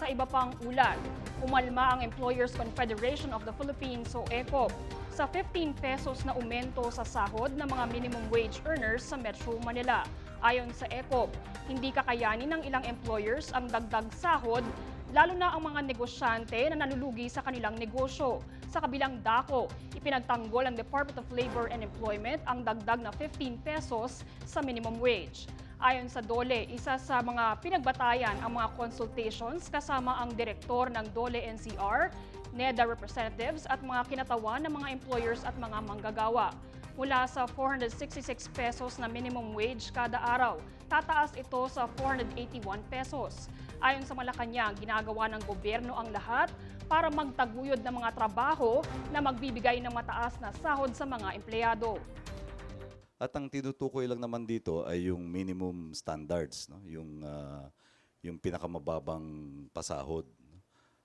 Sa iba pang ulat, umalma ang Employers Confederation of the Philippines o ECOP sa 15 pesos na umento sa sahod ng mga minimum wage earners sa Metro Manila. Ayon sa ECOP, hindi kakayanin ng ilang employers ang dagdag sahod lalo na ang mga negosyante na nalulugi sa kanilang negosyo. Sa kabilang dako, ipinagtanggol ang Department of Labor and Employment ang dagdag na 15 pesos sa minimum wage. Ayon sa DOLE, isa sa mga pinagbatayan ang mga consultations kasama ang direktor ng DOLE NCR, NEDA representatives at mga kinatawan ng mga employers at mga manggagawa. Mula sa 466 pesos na minimum wage kada araw, tataas ito sa 481 pesos. Ayon sa Malacanang, ginagawa ng gobyerno ang lahat para magtaguyod ng mga trabaho na magbibigay ng mataas na sahod sa mga empleyado. At ang tinutukoy lang naman dito ay yung minimum standards, no? yung, ah, yung pinakamababang pasahod. no?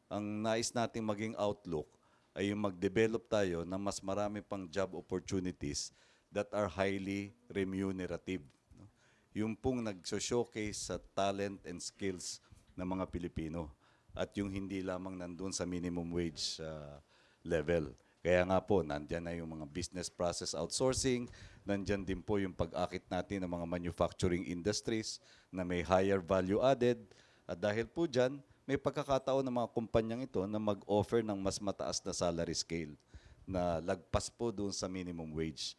Ang nais nating maging outlook ay yung mag-develop tayo ng mas marami pang job opportunities that are highly remunerative. no? Yung pong nagso-showcase sa talent and skills ng mga Pilipino at yung hindi lamang nandun sa minimum wage ah, level. Kaya nga po, nandyan na yung mga business process outsourcing, nandyan din po yung pag-akit natin ng mga manufacturing industries na may higher value added. At dahil po dyan, may pagkakataon ng mga kumpanyang ito na mag-offer ng mas mataas na salary scale na lagpas po doon sa minimum wage.